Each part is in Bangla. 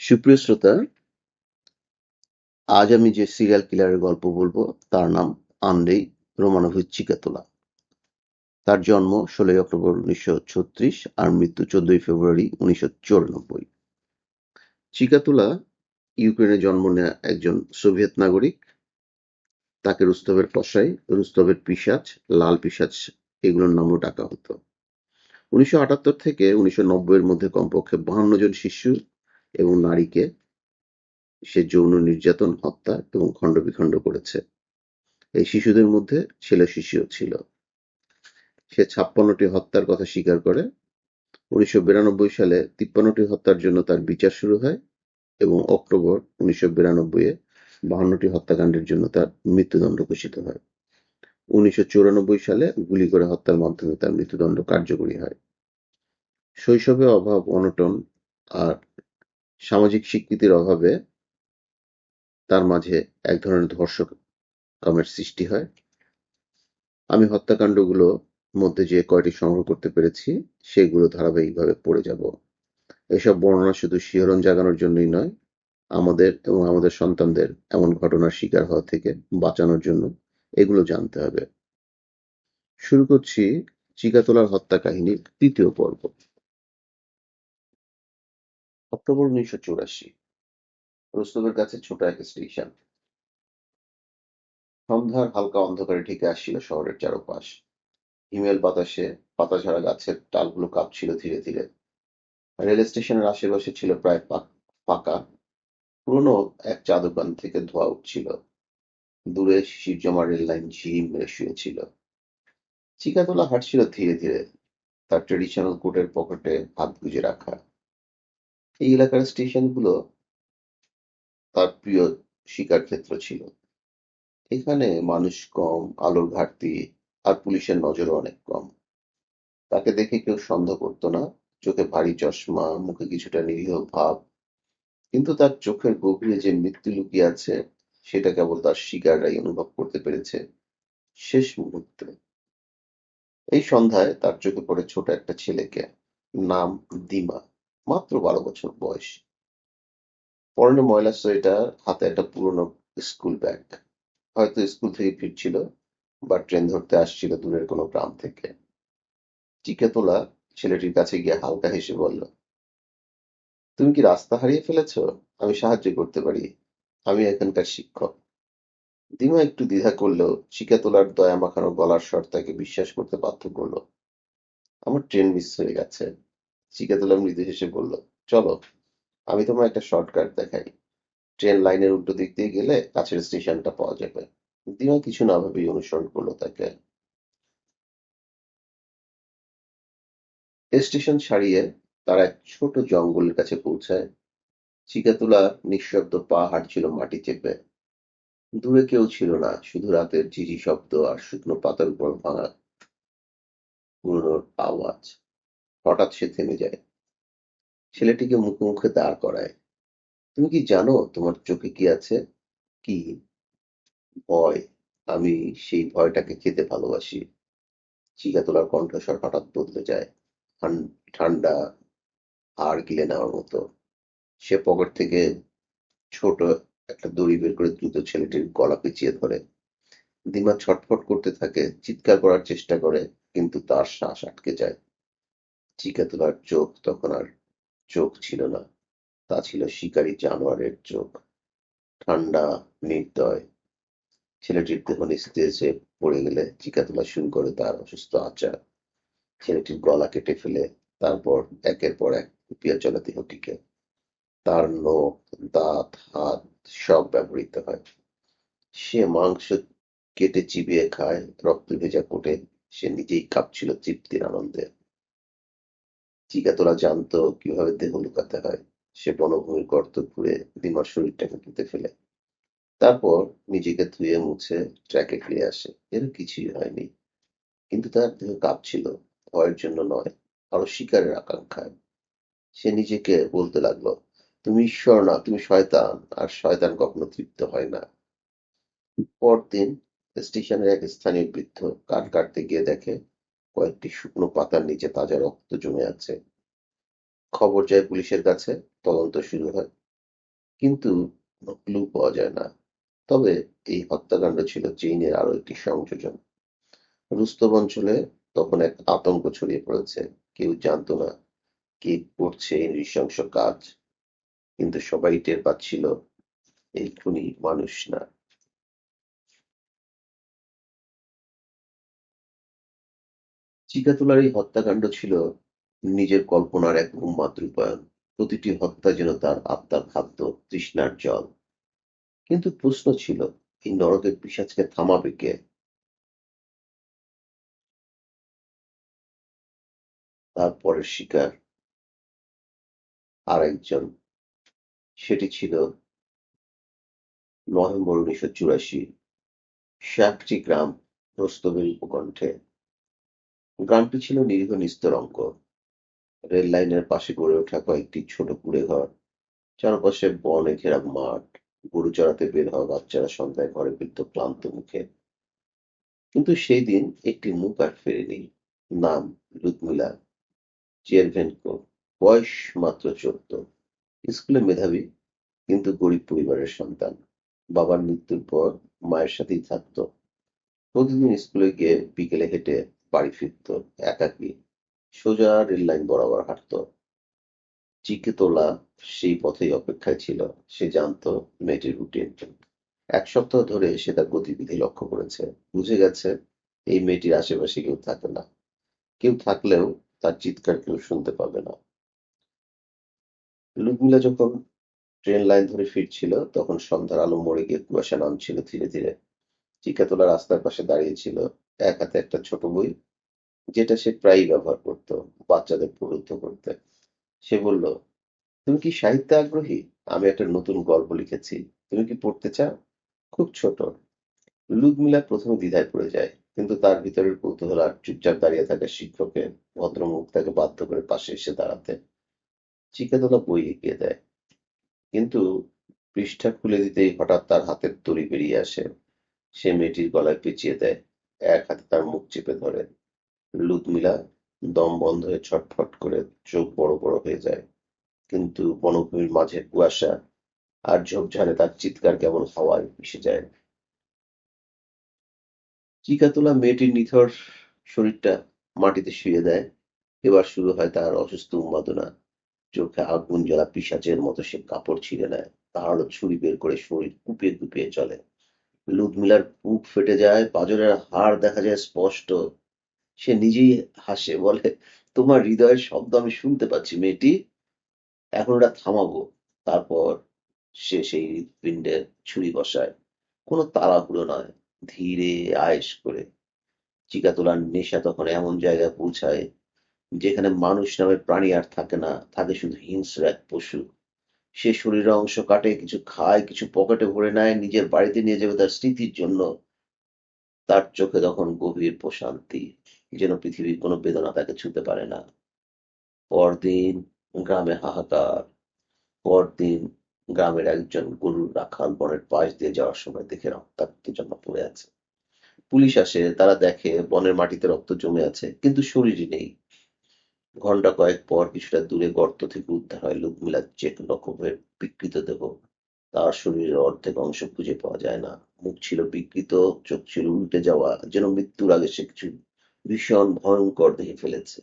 সুপ্রিয় শ্রোতা, আজ আমি যে সিরিয়াল কিলারের গল্প বলব, তার নাম আন্দ্রেই রোমানোভিচ চিকাতোলা তার জন্ম ষোলোই অক্টোবর উনিশশো ছত্রিশ আর মৃত্যু চোদ্দই ফেব্রুয়ারি উনিশশো চৌরানব্বই। চিকাতুলা ইউক্রেনে জন্ম নেওয়া একজন সোভিয়েত নাগরিক। তাকে রুস্তবের কসাই রুস্তবের পিসাচ, লাল পিসাচ এগুলোর নামও ডাকা হতো। উনিশশো আটাত্তর থেকে উনিশশো নব্বইয়ের মধ্যে কমপক্ষে বাহান্ন জন শিশু এবং নারীকে সে যৌন নির্যাতন, হত্যা এবং খণ্ডবিখণ্ড করেছে। এই শিশুদের মধ্যে ছেলে শিশুও ছিল। সে ছাপ্পান্নটি হত্যার কথা স্বীকার করে। উনিশশো বিরানব্বই সালে তিপ্পান্নটি হত্যার জন্য তার বিচার শুরু হয় এবং অক্টোবর উনিশশো বিরানব্বই-এ বাহান্নটি হত্যাকাণ্ডের জন্য তার মৃত্যুদণ্ড ঘোষিত হয়। উনিশশো সালে গুলি করে হত্যার মাধ্যমে তার মৃত্যুদণ্ড কার্যকরী হয়। শৈশবে অভাব, অনটন আর সামাজিক স্বীকৃতির অভাবে তার মাঝে এক ধরনের ধর্ষক কামের সৃষ্টি হয়। আমি হত্যাকাণ্ডগুলো মধ্যে যে কয়টি সংগ্রহ করতে পেরেছি, সেগুলো ধারাবাহিকভাবে পড়ে যাব। এসব বর্ণনা শুধু শিহরণ জাগানোর জন্যই নয়, আমাদের এবং আমাদের সন্তানদের এমন ঘটনার শিকার হওয়া থেকে বাঁচানোর জন্য এগুলো জানতে হবে। শুরু করছি চিকাতলার হত্যা কাহিনীর তৃতীয় পর্ব। অক্টোবর উনিশশো চুরাশি। রুস্তমের কাছে ছোট এক স্টেশন। সন্ধ্যার হালকা অন্ধকারে ঢেকে আসছিল শহরের চারপাশ। হিমেল বাতাসে পাতাঝাড়া গাছের ডালগুলো কাঁপছিল ধীরে ধীরে। রেল স্টেশনের আশেপাশে ছিল প্রায় ফাঁকা। পুরনো এক চা দোকান থেকে ধোয়া উঠছিল। দূরে শিশির জমা রেল লাইন ঝিম মেরে শুয়েছিল। চিকাতলা হাঁটছিল ধীরে ধীরে। তার ট্রেডিশনাল কোটের পকেটে হাত গুজে রাখা। এই এলাকার স্টেশনগুলো তার প্রিয় শিকার ক্ষেত্র ছিল। এখানে মানুষ কম, আলোর ঘাটতি আর পুলিশের নজরও অনেক কম। তাকে দেখে কেউ সন্দেহ করতো না, চোখে ভারী চশমা, মুখে কিছুটা নিরীহ ভাব। কিন্তু তার চোখের গভীরে যে মৃত্যু লুকিয়ে আছে, সেটা কেবল তার শিকাররাই অনুভব করতে পেরেছে শেষ মুহূর্তে। এই সন্ধ্যায় তার চোখে পড়ে ছোট একটা ছেলেকে, নাম দিমা। মাত্র বারো বছর বয়স পরনে ময়লা সোয়েটার, হাতে একটা পুরনো স্কুল ব্যাগ। হয়তো স্কুল থেকে ফিরছিল বা ট্রেন ধরতে আসছিল দূরের কোনো গ্রাম থেকে। তোলা ছেলেটির কাছে গিয়ে হালকা হেসে বলল, তুমি কি রাস্তা হারিয়ে ফেলেছ? আমি সাহায্য করতে পারি। আমি এখানকার শিক্ষক। দিমা একটু দ্বিধা করলেও তোলার দয়া মাখানো গলার স্বর তাকে বিশ্বাস করতে বাধ্য করল। আমার ট্রেন মিস হয়ে গেছে। তোলা মৃদু হেসে বলল, চলো আমি তোমায় একটা শর্টকাট দেখাই। ট্রেন লাইনের উল্টো দিক দিয়ে গেলে কাছের স্টেশনটা পাওয়া যাবে। দিমা কিছু না ভেবেই অনুসরণ করল তাকে। স্টেশন ছাড়িয়ে তারা এক ছোট জঙ্গলের কাছে পৌঁছায়। চিকাতুলা নিঃশব্দ পা হাঁটছিল মাটি চেপে। দূরে কেউ ছিল না শুধু রাতের ঝিঝি শব্দ আর শুকনো পাতার উপর ভাঙা পুরনো আওয়াজ। হঠাৎ সে থেমে যায়। ছেলেটিকে মুখে মুখে দাঁড় করায়। তুমি কি জানো তোমার চোখে কি আছে? কি? ভয়। আমি সেই ভয়টাকে খেতে ভালোবাসি। চিকা তোলার কণ্ঠস্বর হঠাৎ বদলে যায়। ঠান্ডা আর গিলে নেওয়ার মতো। সে পকেট থেকে ছোট একটা দড়ি বের করে দ্রুত ছেলেটির গলা পেঁচিয়ে ধরে। দিমা ছটফট করতে থাকে, চিৎকার করার চেষ্টা করে, কিন্তু তার শ্বাস আটকে যায়। চিকা তোলার চোখ তখন আর চোখ ছিল না, তা ছিল শিকারী জানোয়ারের চোখ, ঠান্ডা, নির্দয়। ছেলেটির দেহ নিস্তেজে পড়ে গেলে চিকা তোলা শুরু করে তার অসুস্থ আচার। ছেলেটির গলা কেটে ফেলে তারপর একের পর এক কুপিয়া চলা দেহটিকে। তার নখ, দাঁত, হাত সব ব্যবহৃত হয়। সে মাংস কেটে চিবিয়ে খায়, রক্ত ভেজা কোটে সে নিজেই কাঁপছিল তৃপ্তির আনন্দে। চিকাতোরা জানত কীভাবে দেহ লুকাতে হয়। সে বনভূমির গর্ত ঘুরে দিমার শরীরটাকে পুঁতে ফেলে। তারপর নিজেকে ধুয়ে মুছে ট্র্যাকে ফিরে আসে। এর কিছুই হয়নি। কিন্তু তার দেহ কাঁপছিল, ভয়ের জন্য নয়, আরও শিকারের আকাঙ্ক্ষায়। সে নিজেকে বলতে লাগল, তুমি ঈশ্বর না, তুমি শয়তান, আর শয়তান কখনো তৃপ্ত হয় না। পরদিন স্টেশনের এক স্থানীয় বৃদ্ধ কাঠ কাটতে গিয়ে দেখে কয়েকটি শুকনো পাতার নিচে তাজা রক্ত জমে আছে। খবর যায় পুলিশের কাছে, তদন্ত শুরু হয়। কিন্তু কোনো ক্লু পাওয়া যায় না। তবে এই হত্যাকাণ্ড ছিল চেইনের আরও একটি সংযোজন। রুস্তম অঞ্চলে তখন এক আতঙ্ক ছড়িয়ে পড়েছে। কেউ জানতো না কে করছে এই নৃশংস কাজ, কিন্তু সবাই টের পাচ্ছিল এই খুনি মানুষ না। চিকাতোলার এই হত্যাকাণ্ড ছিল নিজের কল্পনার এক উন্মাদ রূপায়ণ। প্রতিটি হত্যা যেন তার আত্মার খাদ্য, তৃষ্ণার জল। কিন্তু প্রশ্ন ছিল, এই নরকের পিশাচকে থামাবে কে? তার পরের শিকার আর একজন। সেটি ছিল নভেম্বর উনিশশো চুরাশি গ্রাম রস্তবের উপকণ্ঠে। গ্রামটি ছিল নিরীহ নিস্তরঙ্গ। রেল লাইনের পাশে গড়ে ওঠা কয়েকটি ছোট কুঁড়েঘর, চারপাশে বনে ঘেরা মাঠ, গরু চড়াতে বের হওয়া বাচ্চারা সন্ধ্যায় ঘরে ফিরত ক্লান্ত মুখে। কিন্তু সেই দিন একটি মুখ আর ফেরেনি। নাম লুদমিলা চেরভেনকো, বয়স মাত্র চোদ্দ। স্কুলে মেধাবী, কিন্তু গরিব পরিবারের সন্তান। বাবার মৃত্যুর পর মায়ের সাথেই থাকত। প্রতিদিন স্কুলে গিয়ে বিকেলে হেঁটে বাড়ি ফিরত একাকী। সোজা রেললাইন বরাবর হাঁটত। চিকেতোলা সেই পথেই অপেক্ষায় ছিল। সে জানত মেয়েটির রুটিন। এক সপ্তাহ ধরে সে তার গতিবিধি লক্ষ্য করেছে। বুঝে গেছে এই মেয়েটির আশেপাশে কেউ থাকে না। কেউ থাকলেও তার চিৎকার কেউ শুনতে পাবে না। লুদমিলা যখন ট্রেন লাইন ধরে ফিরছিল তখন সন্ধ্যার আলো মরে গিয়ে কুয়াশা নামছিল ধীরে ধীরে। চিকাতোলা রাস্তার পাশে দাঁড়িয়েছিল, এক হাতে একটা ছোট বই, যেটা সে প্রায়ই ব্যবহার করত বাচ্চাদের প্রলুব্ধ করতে। সে বলল, তুমি কি সাহিত্যে আগ্রহী? আমি একটা নতুন গল্প লিখেছি। তুমি কি পড়তে চাও? খুব ছোট। লুদমিলা প্রথমে দ্বিধায় পড়ে যায়, কিন্তু তার ভিতরের কৌতূহল আর চুপচাপ দাঁড়িয়ে থাকা শিক্ষকের ভদ্রমুখ তাকে বাধ্য করে পাশে এসে দাঁড়াতে। চিকাতোলা বই এগিয়ে দেয়, কিন্তু পৃষ্ঠা খুলে দিতেই হঠাৎ তার হাতের তড়ি বেরিয়ে আসে। সে মেয়েটির গলায় পেঁচিয়ে দেয়, এক হাতে তার মুখ চেপে ধরে। লুদমিলা দম বন্ধ হয়ে ছটফট করে চোখ বড় বড় হয়ে যায়। কিন্তু বনভূমির মাঝে কুয়াশা আর ঝোপঝাড়ে তার চিৎকার কেবল হাওয়ায় মিশে যায়। চিকাতোলা মেয়েটির নিথর শরীরটা মাটিতে শুয়ে দেয়। এবার শুরু হয় তার অসুস্থ উন্মাদনা। চোখে আগুন জ্বলা পিশাচের মতো সে কাপড় ছিঁড়ে নেয়। তারও ছুরি বের করে শরীর কুপিয়ে কুপিয়ে চলে। লুদমিলার বুক ফেটে যায়, পাঁজরের হাড় দেখা যায় স্পষ্ট। সে নিজেই হাসে, বলে, তোমার হৃদয়ের শব্দ আমি শুনতে পাচ্ছি মেয়েটি। এখন ওটা থামাবো। তারপর সে সেই হৃৎপিণ্ডে ছুরি বসায়। কোনো তাড়াহুড়ো নয়, ধীরে আয়েশ করে। চিকাতোলার নেশা তখন এমন জায়গায় পৌঁছায় যেখানে মানুষ নামের প্রাণী আর থাকে না, থাকে শুধু হিংস্র এক পশু। সে শরীরের অংশ কাটে, কিছু খায়, কিছু পকেটে ভরে নেয়, নিজের বাড়িতে নিয়ে যাবে তার স্মৃতির জন্য। তার চোখে তখন গভীর প্রশান্তি, যেন পৃথিবীর কোনো বেদনা তাকে ছুঁতে পারে না। পরদিন গ্রামে হাহাকার। পরদিন গ্রামের একজন গরুর রাখাল বনের পাশ দিয়ে যাওয়ার সময় দেখে রক্তাক্ত জন্য পড়ে আছে। পুলিশ আসে, তারা দেখে বনের মাটিতে রক্ত জমে আছে, কিন্তু শরীরই নেই। ঘণ্টা কয়েক পর কিছুটা দূরে গর্ত থেকে উদ্ধার হয় লুদমিলার চেক রকমের বিকৃত দেহ। তার শরীরের অর্ধেক অংশ খুঁজে পাওয়া যায় না। মুখ ছিল বিকৃত, চোখ ছিল উল্টে যাওয়া, যেন মৃত্যুর আগে সে কিছু ভীষণ ভয়ঙ্কর দেখে ফেলেছে।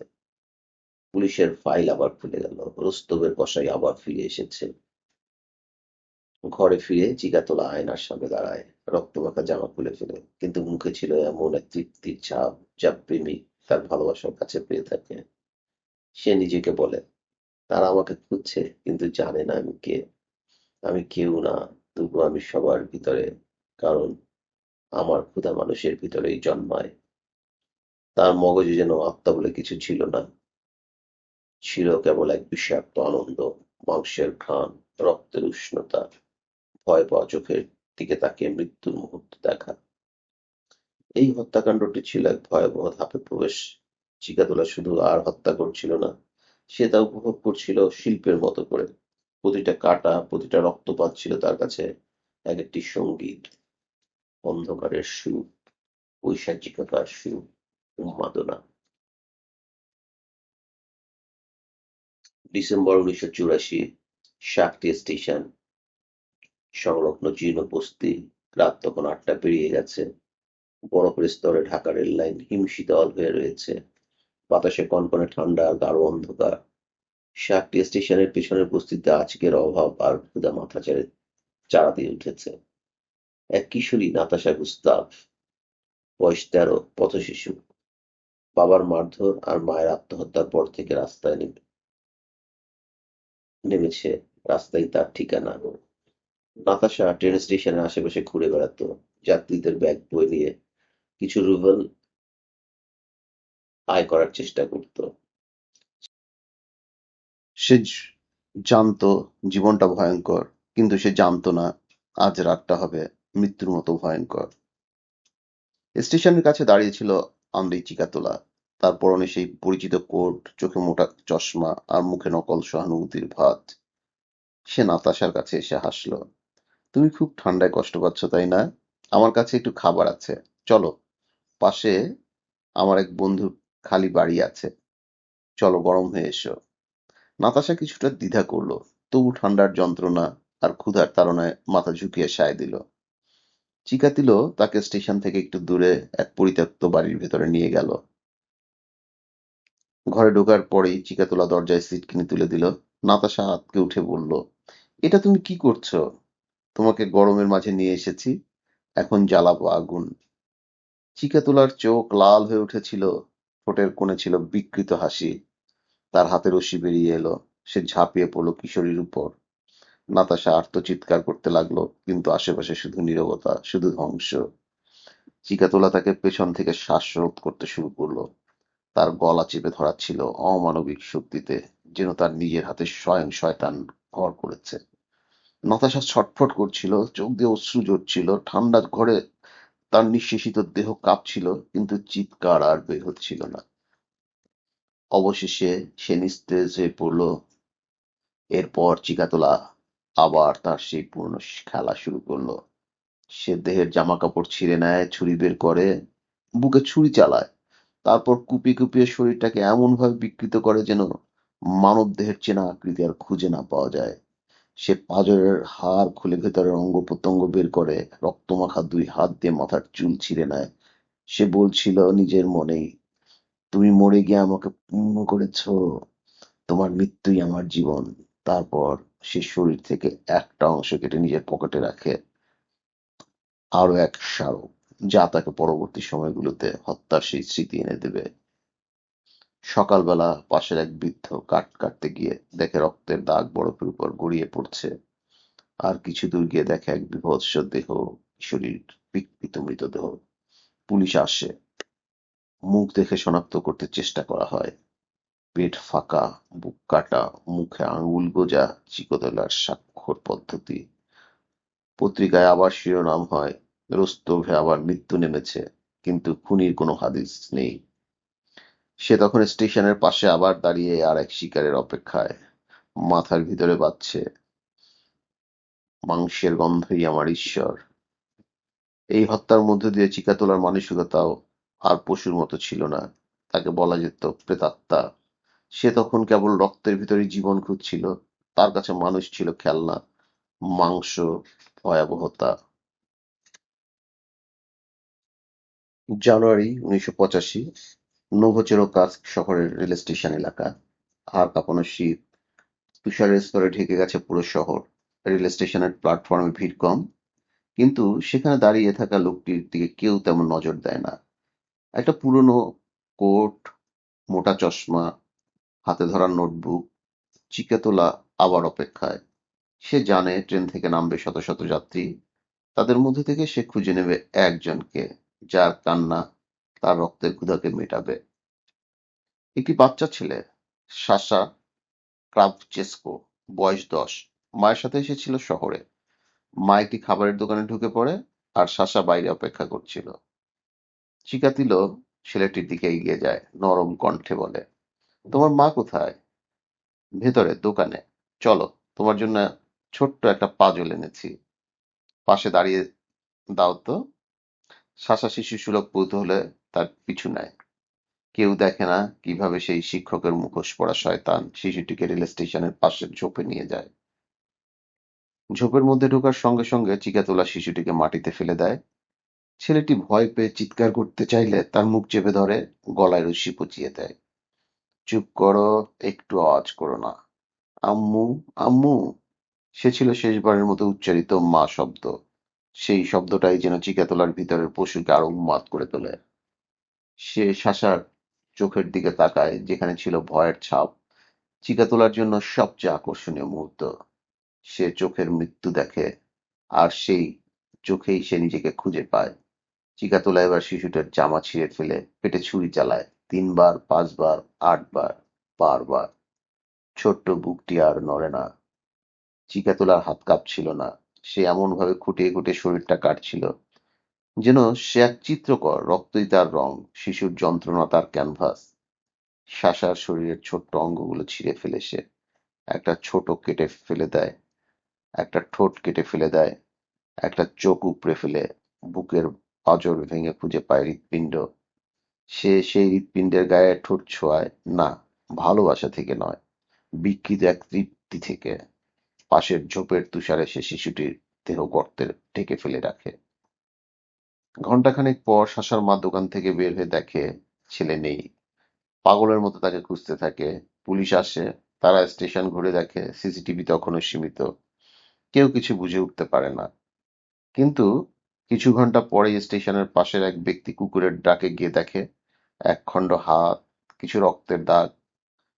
পুলিশের ফাইল আবার খুলে গেল। রস্তবের কসাই আবার ফিরে এসেছে। ঘরে ফিরে চিকাতোলা আয়নার সামনে দাঁড়ায়, রক্তমাখা জামা খুলে ফেলে, কিন্তু মুখে ছিল এমন এক তৃপ্তির ছাপ যা প্রেমিক তার ভালোবাসার কাছে পেয়ে থাকে। সে নিজেকে বলে, তারা আমাকে খুঁজছে, কিন্তু জানে না আমি কে। আমি কেউ না, তবু আমি সবার ভিতরে, কারণ আমার ক্ষুধা মানুষের ভিতরেই জন্মায়। তার মগজে যেন আত্মা বলে কিছু ছিল না। ছিল কেবল এক বিষাক্ত আনন্দ, মাংসের ঘ্রাণ, রক্তের উষ্ণতা, ভয় পাওয়া চোখের দিকে তাকিয়ে মৃত্যুর মুহূর্ত দেখা। এই হত্যাকাণ্ডটি ছিল এক ভয়াবহ ধাপে প্রবেশ। চিকাতোলা শুধু আর হত্যা করছিল না, সে তা উপভোগ করছিল শিল্পের মতো করে। প্রতিটা কাটা, প্রতিটা রক্তপাত ছিল তার কাছে এক একটি সংগীত, অন্ধকারের সুর, পৈশাচিকতার সুর, উন্মাদনা। ডিসেম্বর উনিশশো চুরাশি শাকটি স্টেশন সংলগ্ন জীর্ণ বস্তি রাত তখন আটটা পেরিয়ে গেছে বরফের স্তরে ঢাকা রেল লাইন হিমশীতল হয়ে রয়েছে বাতাসে কনকনে ঠান্ডা, গাঢ় অন্ধকার। সাতটি স্টেশনের পেছনের বস্তিতে আজকের অভাব আর ক্ষুধা মাথা চাড়ে চাড়া দিয়ে উঠেছে। এক কিশোরী, নাতাশা গুস্তাভ বয়স তেরো, পথশিশু। বাবার মারধর আর মায়ের আত্মহত্যার পর থেকে রাস্তায় নেমে, নেমেছে রাস্তায় তার ঠিকানা। নাতাশা ট্রেন স্টেশনের আশেপাশে ঘুরে বেড়াতো। যাত্রীদের ব্যাগ, বই নিয়ে কিছু রুবেল আয় করার চেষ্টা করত। সে জানতো জীবনটা ভয়ঙ্কর, কিন্তু সে জানতো না আজ রাতটা হবে মৃত্যুর মতো ভয়ঙ্কর। স্টেশনের কাছে দাঁড়িয়ে ছিল আন্দ্রেই চিকাতোলা। তার পরনে সেই পরিচিত কোট, চোখে মোটা চশমা আর মুখে নকল সহানুভূতির ভাত সে নাতাশার কাছে এসে হাসলো, তুমি খুব ঠান্ডায় কষ্ট পাচ্ছ, তাই না? আমার কাছে একটু খাবার আছে। চলো, পাশে আমার এক বন্ধুর খালি বাড়ি আছে। চলো গরম হয়ে এসো। নাতাশা কিছুটা দ্বিধা করল। তবু ঠান্ডার যন্ত্রণা আর ক্ষুধার তাড়নায় মাথা ঝুঁকিয়ে সায় দিল। চিকাতিল তাকে স্টেশন থেকে একটু দূরে এক পরিত্যক্ত বাড়ির ভেতরে নিয়ে গেল। ঘরে ঢোকার পরেই চিকাতোলা দরজায় সিট কিনে তুলে দিল। নাতাশা হাতকে উঠে বলল, এটা তুমি কি করছ? তোমাকে গরমের মাঝে নিয়ে এসেছি। এখন জ্বালাবো আগুন। চিকাতোলার চোখ লাল হয়ে উঠেছিল। ঠোঁটের কোণে ছিল বিকৃত হাসি। তার হাতে রশি বেরিয়ে এলো। সে ঝাঁপিয়ে পড়ল কিশোরীর উপর। নাতাশা আর্তচিৎকার করতে লাগল, কিন্তু আশেপাশে শুধু নীরবতা, শুধু ধ্বংস। চিকাতোলা তাকে পেছন থেকে শ্বাসরোধ করতে শুরু করল। তার গলা চেপে ধরা ছিল অমানবিক শক্তিতে, যেন তার নিজের হাতে স্বয়ং শয়তান ভর করেছে। নাতাশা ছটফট করছিল, চোখ দিয়ে অশ্রু ঝরছিল, ঠান্ডা ঘরে তার নিঃশেষিত দেহ কাঁপছিল, কিন্তু চিৎকার আর বের হচ্ছিল না। অবশেষে সে নিস্তেজ হয়ে পড়ল। এরপর চিকাতোলা আবার তার সেই পুরনো খেলা শুরু করল। সে দেহের জামা কাপড় ছিঁড়ে নেয়, ছুরি বের করে, বুকে ছুরি চালায়। তারপর কুপিয়ে কুপিয়ে শরীরটাকে এমন ভাবে বিকৃত করে যেন মানব দেহের চেনা আকৃতি আর খুঁজে না পাওয়া যায়। সে পাঁজরের হাড় খুলে ভেতরের অঙ্গ প্রত্যঙ্গ বের করে, রক্তমাখা দুই হাত দিয়ে মাথার চুল ছিঁড়ে নেয়। সে বলছিল, নিজের মনেই। তুমি মরে গিয়ে আমাকে পূর্ণ করেছ। তোমার মৃত্যুই আমার জীবন। তারপর সে শরীর থেকে একটা অংশ কেটে নিজের পকেটে রাখে। আরও এক স্মারক যা তাকে পরবর্তী সময়গুলোতে হত্যার সেই স্মৃতি এনে দেবে। সকালবেলা পাশের এক বৃদ্ধ কাঠ কাটতে গিয়ে দেখে রক্তের দাগ বরফের উপর গড়িয়ে পড়ছে। আর কিছু দূর গিয়ে দেখে এক বিভৎস দেহ, কিশোরীর বিকৃত মৃতদেহ। পুলিশ আসে। মুখ দেখে শনাক্ত করতে চেষ্টা করা হয়। পেট ফাঁকা, বুক কাটা, মুখে আঙুল গোজা, চিকতলার স্বাক্ষর পদ্ধতি। পত্রিকায় আবার শিরোনাম হয়, রোস্তভে আবার মৃত্যু নেমেছে, কিন্তু খুনির কোনো হাদিস নেই। সে তখন স্টেশনের পাশে আবার দাঁড়িয়ে আর এক শিকারের অপেক্ষায় মাথার ভিতরে বাজছে মাংসের গন্ধই আমার ঈশ্বর। এই হত্যার মধ্য দিয়ে চিকা তোলার মানসিকতাও আর পশুর মতো ছিল না। তাকে বলা যেত প্রেতাত্মা। সে তখন কেবল রক্তের ভিতরে জীবন খুঁজছিল। তার কাছে মানুষ ছিল খেলনা, মাংস, ভয়াবহতা। জানুয়ারি উনিশশো পঁচাশি নোভোচেরোকাস্ক শহরের রেল স্টেশন এলাকা। হাড় কাঁপানো শীত। তুষারের স্তরে ঢেকে গেছে পুরো শহর। রেল স্টেশনের প্ল্যাটফর্মে ভিড় কম। কিন্তু সেখানে দাঁড়িয়ে থাকা লোকটির দিকে কেউ তেমন নজর দেয় না। একটা পুরনো কোট, মোটা চশমা, হাতে ধরা নোটবুক, চিকে তোলা আবার অপেক্ষায়। সে জানে ট্রেন থেকে নামবে শত শত যাত্রী। তাদের মধ্যে থেকে সে খুঁজে নেবে একজনকে, যার কান্না তার রক্তের ক্ষুধাকে মেটাবে। একটি বাচ্চা ছেলে সাশা ক্রাভচেস্কো বয়স দশ। মায়ের সাথে এসেছিল শহরে। মা একটি খাবারের দোকানে ঢুকে পড়ে আর সাশা বাইরে অপেক্ষা করছিল। চিকাতিল ছেলেটির দিকে এগিয়ে যায়, নরম কণ্ঠে বলে, তোমার মা কোথায়? ভেতরে, দোকানে। চলো, তোমার জন্য ছোট্ট একটা পাজল এনেছি। পাশে দাঁড়িয়ে দাও তো। শাসা শিশু সুলভ কৌতূহলে তার পিছু নেয়। কেউ দেখে না কীভাবে সেই শিক্ষকের মুখোশ পড়া শয়তান শিশুটিকে রেল স্টেশনের পাশে ঝোপে নিয়ে যায়। ঝোপের মধ্যে ঢোকার সঙ্গে সঙ্গে চিকা তোলা শিশুটিকে মাটিতে ফেলে দেয়। ছেলেটি ভয় পেয়ে চিৎকার করতে চাইলে তার মুখ চেপে ধরে, গলায় রশি পচিয়ে দেয়। চুপ করো, একটু আওয়াজ করো না। আম্মু আম্মু! সে ছিল শেষবারের মতো উচ্চারিত মা শব্দ। সেই শব্দটাই যেন চিকা তোলার ভিতরের পশুকে আরও উন্মাদ করে তোলে। সে শাসার চোখের দিকে তাকায়, যেখানে ছিল ভয়ের ছাপ। চিকা তোলার জন্য সবচেয়ে আকর্ষণীয় মুহূর্ত। সে চোখের মৃত্যু দেখে, আর সেই চোখেই সে নিজেকে খুঁজে পায়। চিকা তোলা এবার শিশুটার জামা ছিঁড়ে ফেলে, পেটে ছুরি চালায়, তিনবার, পাঁচবার, আটবার, বারবার। ছোট্ট বুকটি আর নড়ে না। চিকা তোলার হাত কাঁপছিল না। সে এমনভাবে খুঁটিয়ে খুঁটিয়ে শরীরটা কাটছিল। যেন সে এক চিত্রকর রক্তই তার রং, শিশুর যন্ত্রণা তার ক্যানভাস। শাসার শরীরের ছোট্ট অঙ্গগুলো ছিঁড়ে ফেলে সে। একটা ছোট কেটে ফেলে দেয়, একটা ঠোঁট কেটে ফেলে দেয়, একটা চোখ উপড়ে ফেলে, বুকের পাঁজর ভেঙে খুঁজে পায় হৃৎপিণ্ড। সে সেই হৃৎপিণ্ডের গায়ে ঠোঁট ছোঁয়ায়, না, ভালোবাসা থেকে নয়, বিকৃত এক তৃপ্তি থেকে। পাশের ঝোপের তুষারে সে শিশুটির দেহ গর্তে ঢেকে ফেলে রাখে। ঘণ্টাখানেক পর শাসার মা দোকান থেকে বের হয়ে দেখে ছেলে নেই। পাগলের মতো তাকে খুঁজতে থাকে। পুলিশ আসে, তারা স্টেশন ঘুরে দেখে, সিসিটিভি তখনও সীমিত। কেউ কিছু বুঝে উঠতে পারে না। কিন্তু কিছু ঘণ্টা পরে স্টেশনের পাশের এক ব্যক্তি কুকুরের ডাকে গিয়ে দেখে, এক খণ্ড হাত, কিছু রক্তের দাগ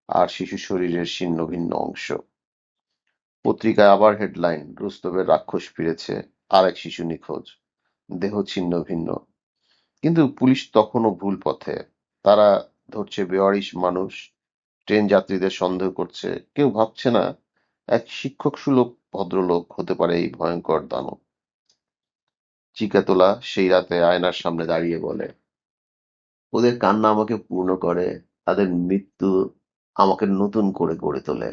আর শিশু শরীরের ছিন্ন ভিন্ন অংশ। পত্রিকায় আবার হেডলাইন রুস্তবের রাক্ষস ফিরেছে, আর এক শিশু নিখোঁজ। দেহ ছিন্ন ভিন্ন। কিন্তু পুলিশ তখনও ভুল পথে। তারা ধরছে বেওয়ারিশ মানুষ, ট্রেন যাত্রীদের সন্দেহ করছে। কেউ ভাবছে না এক শিক্ষক সুলভ ভদ্রলোক হতে পারে এই ভয়ঙ্কর দানব। চিকাতোলা সেই রাতে আয়নার সামনে দাঁড়িয়ে বলে, ওদের কান্না আমাকে পূর্ণ করে। তাদের মৃত্যু আমাকে নতুন করে গড়ে তোলে।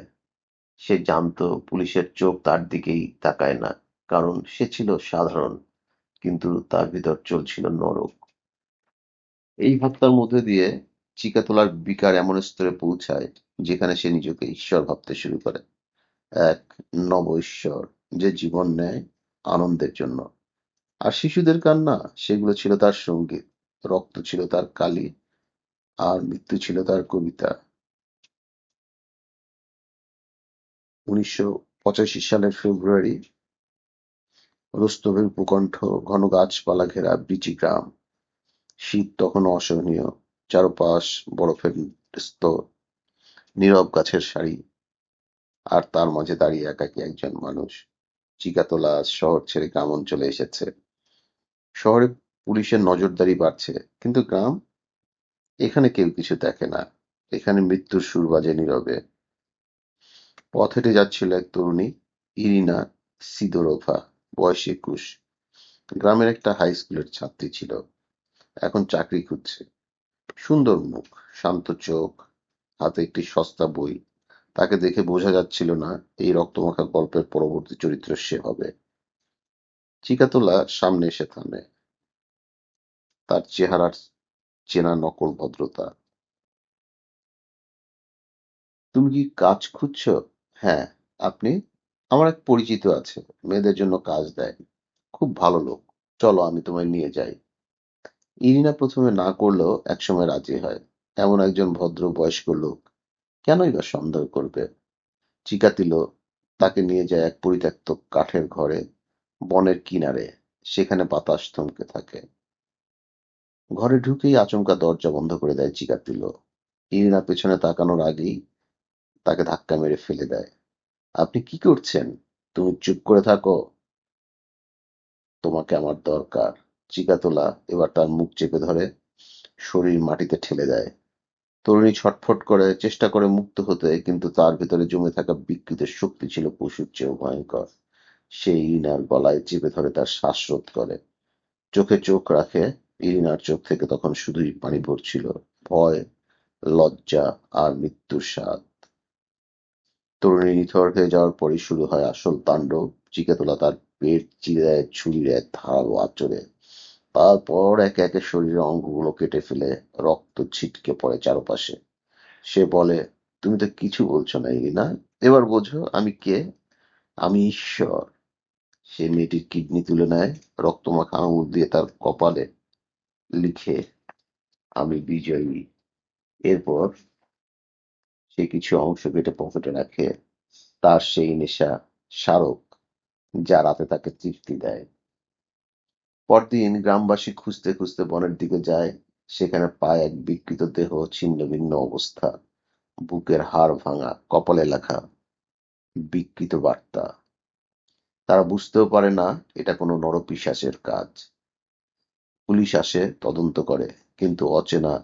সে জানতো পুলিশের চোখ তার দিকেই তাকায় না, কারণ সে ছিল সাধারণ কিন্তু তার ভিতর চলছিল নরক। এই হত্যার মধ্যে দিয়ে চিকাতোলার বিকার এমন স্তরে পৌঁছায় যেখানে সে নিজেকে ঈশ্বর ভাবতে শুরু করে। এক নব ঈশ্বর যে জীবন নেয় আনন্দের জন্য। আর শিশুদের কান্না, সেগুলো ছিল তার সংগীত রক্ত ছিল তার কালি, আর মৃত্যু ছিল তার কবিতা। উনিশশো পঁচাশি সালের ফেব্রুয়ারি রোস্তবের উপকণ্ঠ ঘন গাছপালা ঘেরা বিচি গ্রাম। শীত তখনও অসহনীয়, চারপাশ বরফের নীরব গাছের সারি। আর তার মাঝে দাঁড়িয়ে একাকি একজন মানুষ। চিকাতোলা শহর ছেড়ে গ্রাম অঞ্চলে এসেছে। শহরে পুলিশের নজরদারি বাড়ছে, কিন্তু গ্রাম এখানে কেউ কিছু দেখে না। এখানে মৃত্যুর সুর বাজে নীরবে। পথ হেঁটে যাচ্ছিল এক তরুণী, ইরিনা সিদোরোভা। বয়স একুশ। গ্রামের একটা হাই স্কুলের ছাত্রী ছিল। এখন চাকরি খুঁজছে। সুন্দর মুখ, শান্ত চোখ, হাতে একটি সস্তা বই। তাকে দেখে বোঝা যাচ্ছিল না এই রক্তমাখা গল্পের পরবর্তী চরিত্র সে হবে। চিকাতোলা সামনে এসে থামে। তার চেহারার চেনা নকল ভদ্রতা। তুমি কি কাজ খুঁজছো? হ্যাঁ আপনি? আমার এক পরিচিত আছে, মেয়েদের জন্য কাজ দেয়। খুব ভালো লোক। চলো আমি তোমায় নিয়ে যাই। ইরিনা প্রথমে না করলেও একসময় রাজি হয়। এমন একজন ভদ্র বয়স্ক লোক। কেনই বা সন্দেহ করবে? চিকাতিল তাকে নিয়ে যায় এক পরিত্যক্ত কাঠের ঘরে, বনের কিনারে। সেখানে বাতাস থমকে থাকে। ঘরে ঢুকেই আচমকা দরজা বন্ধ করে দেয় চিকাতিল ইরিনা পেছনে তাকানোর আগেই তাকে ধাক্কা মেরে ফেলে দেয়। আপনি কি করছেন? তুমি চুপ করে থাকো। তোমাকে আমার দরকার। চিকাতোলা এবার তার মুখ চেপে ধরে, শরীর মাটিতে ঠেলে দেয়। তরুণী ছটফট করে, চেষ্টা করে মুক্ত হতে, কিন্তু তার ভেতরে জমে থাকা বিকৃত শক্তি ছিল পশুর চেয়েও ভয়ঙ্কর। সে ইরিনার গলায় চেপে ধরে তার শ্বাসরোধ করে। চোখে চোখ রাখে, ইরিনার চোখ থেকে তখন শুধুই পানি ভরছিল ভয়, লজ্জা আর মৃত্যুর স্বাদ। তরুণী নিথর হয়ে যাওয়ার পরই শুরু হয় আসল তাণ্ডব। চিকেতোলা তার পেট, চিরে দেয় ছুরির এক ধারালো আঁচড়ে। তারপর একে একে শরীরের অঙ্গগুলো কেটে ফেলে, রক্ত ছিটকে পড়ে চারপাশে। সে বলে, তুমি তো কিছু বলছো না ইরিনা এবার বোঝো আমি কে? আমি ঈশ্বর। সে মেয়েটির কিডনি তুলে নেয়, রক্তমাখা আঙুল দিয়ে তার কপালে লিখে, আমি বিজয়ী। এরপর সে কিছু অংশ কেটে পকেটে রাখে, তার সেই নেশা স্মারক যা রাতে তাকে তৃপ্তি দেয়। পরদিন গ্রামবাসী খুঁজতে খুঁজতে বনের দিকে যায়, সেখানে পায় এক বিকৃত দেহ, ছিন্ন ভিন্ন অবস্থা। বুকের হাড় ভাঙা, কপালে লেখা বিকৃত বার্তা। তারা বুঝতেও পারে না, এটা কোনো নরপিশাচের কাজ। পুলিশ আসে, তদন্ত করে, কিন্তু অচেনা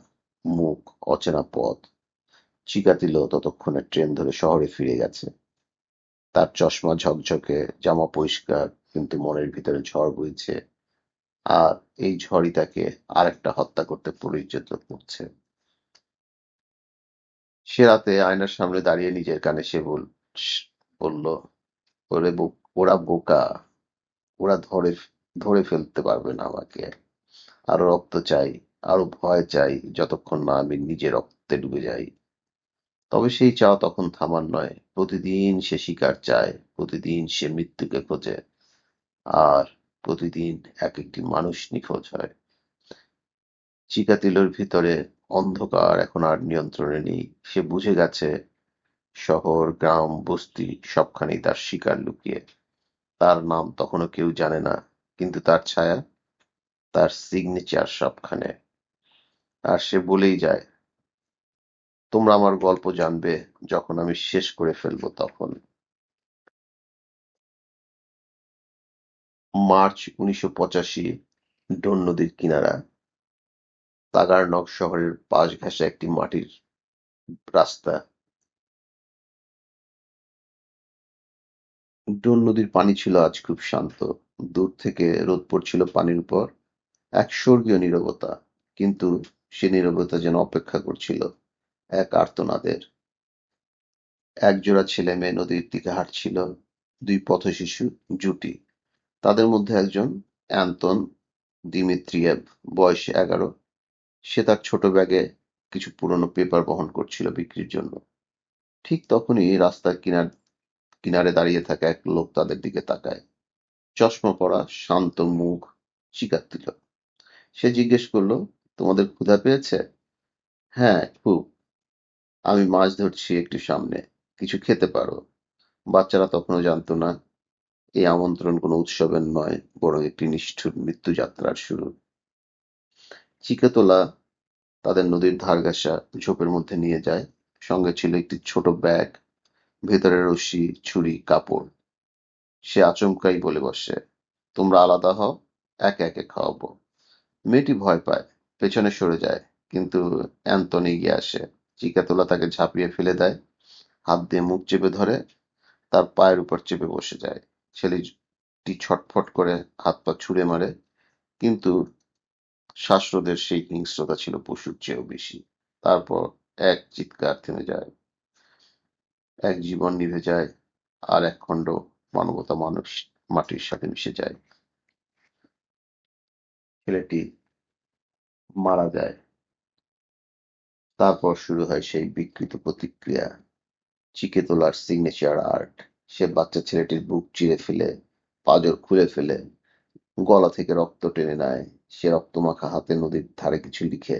মুখ, অচেনা পথ চিকাতিল ততক্ষণে ট্রেন ধরে শহরে ফিরে গেছে। তার চশমা ঝকঝকে, জামা পরিষ্কার, কিন্তু মনের ভিতরে ঝড় বইছে। আর এই ঝড়ই তাকে আরেকটা হত্যা করতে পরিচিত করছে। সে রাতে আয়নার সামনে দাঁড়িয়ে নিজের কানে সে বল বলল, ওরে ওরা বোকা। ওরা ধরে ধরে ফেলতে পারবে না আমাকে। আরও রক্ত চাই, আরও ভয় চাই, যতক্ষণ না আমি নিজে রক্তে ডুবে যাই। তবে সেই চাওয়া তখন থামার নয়। প্রতিদিন সে শিকার চায়, প্রতিদিন সে মৃত্যুকে খোঁজে, আর প্রতিদিন এক একটি মানুষ নিখোঁজ হয়। চিকাতিলোর ভিতরে অন্ধকার এখন আর নিয়ন্ত্রণে নেই। সে বুঝে গেছে, শহর, গ্রাম, বস্তি সবখানেই তার শিকার লুকিয়ে। তার নাম তখনও কেউ জানে না, কিন্তু তার ছায়া, তার সিগনেচার সবখানে। আর সে বলেই যায় তোমরা আমার গল্প জানবে যখন আমি শেষ করে ফেলব তখন। মার্চ উনিশশো পঁচাশি, ডোন নদীর কিনারা। তাগারনগ শহরের পাশ ঘেঁষা একটি মাটির রাস্তা। ডোন নদীর পানি ছিল আজ খুব শান্ত। দূর থেকে রোদ পড়ছিল পানির উপর। এক স্বর্গীয় নীরবতা, কিন্তু সে নীরবতা যেন অপেক্ষা করছিল। এক আর্তনাদের। একজোড়া ছেলে মেয়ে নদীর দিকে হাঁটছিল দুই পথশিশু জুটি। তাদের মধ্যে একজন অ্যান্তন দিমিত্রিয়েভ, বয়স এগারো। সে তার ছোট ব্যাগে কিছু পুরনো পেপার বহন করছিল বিক্রির জন্য। ঠিক তখনই রাস্তার কিনার, কিনারে দাঁড়িয়ে থাকা এক লোক তাদের দিকে তাকায়। চশমা পরা শান্ত মুখ চিকার দিল। সে জিজ্ঞেস করল, তোমাদের ক্ষুধা পেয়েছে? হ্যাঁ খুব। আমি মাছ ধরছি একটু সামনে, কিছু খেতে পারো। বাচ্চারা তখনও জানতো না, এই আমন্ত্রণ কোনো উৎসবের নয়, বরং একটি নিষ্ঠুর মৃত্যুযাত্রার শুরু। চিকেতোলা তাদের নদীর ধার ঘেঁষা ঝোপের মধ্যে নিয়ে যায়। সঙ্গে ছিল একটি ছোট ব্যাগ, ভেতরে রশি, ছুরি, কাপড়। সে আচমকাই বলে বসে, তোমরা আলাদা হও, একে একে খাওয়াবো। মেয়েটি ভয় পায়, পেছনে সরে যায়, কিন্তু অ্যান্তনি এগিয়ে আসে। চিকাতোলা তাকে ঝাঁপিয়ে ফেলে দেয়, হাত দিয়ে মুখ চেপে ধরে, তার পায়ের উপর চেপে বসে যায়। ছেলেটি ছটফট করে হাত পা ছুঁড়ে মারে, কিন্তু শ্বাসরোধের সেই হিংস্রতা ছিল পশুর চেয়েও বেশি। তারপর এক চিৎকার থেমে যায়, এক জীবন নিভে যায়, আর এক খণ্ড মানবতা মানুষ মাটির সাথে মিশে যায়। ছেলেটি মারা যায়। তারপর শুরু হয় সেই বিকৃত প্রতিক্রিয়া। চিকে তোলার সিগনেচার আর্ট সে বাচ্চা ছেলেটির বুক চিরে ফেলে, পাজর খুলে ফেলে, গলা থেকে রক্ত টেনে নেয়। সে রক্তমাখা হাতে নদীর ধারে কিছু লিখে,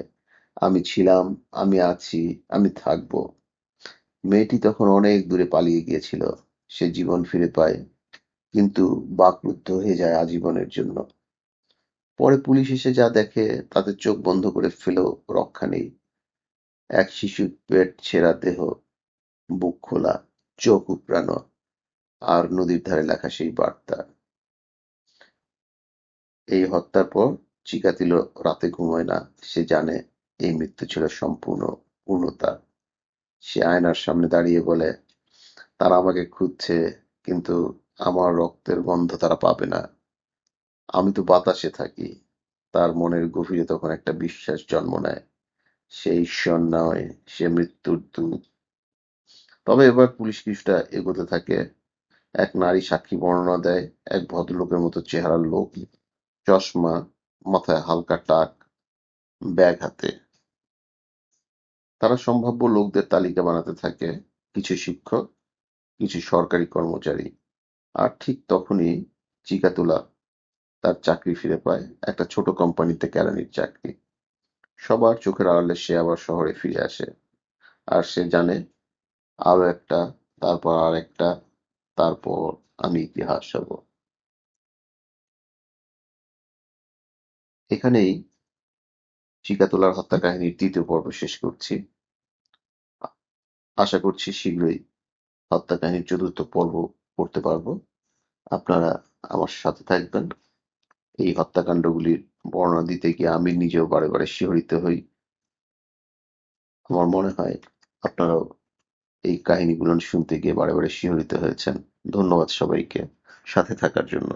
আমি ছিলাম, আমি আছি, আমি থাকব। মেয়েটি তখন অনেক দূরে পালিয়ে গিয়েছিল। সে জীবন ফিরে পায়, কিন্তু বাকরুদ্ধ হয়ে যায় আজীবনের জন্য। পরে পুলিশ এসে যা দেখে, তাদের চোখ বন্ধ করে ফেলেও রক্ষা নেই। এক শিশুর পেট ছেঁড়া দেহ, বুক খোলা, চোখ উপড়ানো, আর নদীর ধারে লেখা সেই বার্তা। এই হত্যার পর চিকাতিল রাতে ঘুমোয় না, সে জানে এই মৃত্যু ছিল সম্পূর্ণ পূর্ণতা। সে আয়নার সামনে দাঁড়িয়ে বলে, তারা আমাকে খুঁজছে, কিন্তু আমার রক্তের গন্ধ তারা পাবে না। আমি তো বাতাসে থাকি, তার মনের গভীরে তখন একটা বিশ্বাস জন্ম নেয়। সে ঈশ্বর নয় সে মৃত্যুর দূত। তবে এবার পুলিশ কিছুটা এগোতে থাকে। এক নারী সাক্ষী বর্ণনা দেয়, এক ভদ্রলোকের মতো চেহারার লোক চশমা, মাথায় হালকা টাক, ব্যাগ হাতে। তারা সম্ভাব্য লোকদের তালিকা বানাতে থাকে, কিছু শিক্ষক, কিছু সরকারি কর্মচারী। আর ঠিক তখনই চিকাতুলা তার চাকরি ফিরে পায়, একটা ছোট কোম্পানিতে কেরানির চাকরি। সবার চোখের আড়ালে সে আবার শহরে ফিরে আসে। আর সে জানে আরও একটা, তারপর আর একটা, তারপর আমি ইতিহাস হব এখানেই চিকাতুলার হত্যা কাহিনীর তৃতীয় পর্ব শেষ করছি। আশা করছি শীঘ্রই হত্যা কাহিনীর চতুর্থ পর্ব পড়তে পারব। আপনারা আমার সাথে থাকবেন। এই হত্যাকাণ্ডগুলির বর্ণনা দিতে গিয়ে আমি নিজেও বারে বারে শিহরিত হই। আমার মনে হয় আপনারাও এই কাহিনীগুলো শুনতে গিয়ে বারে বারে শিহরিত হয়েছেন। ধন্যবাদ সবাইকে। সাথে থাকার জন্য।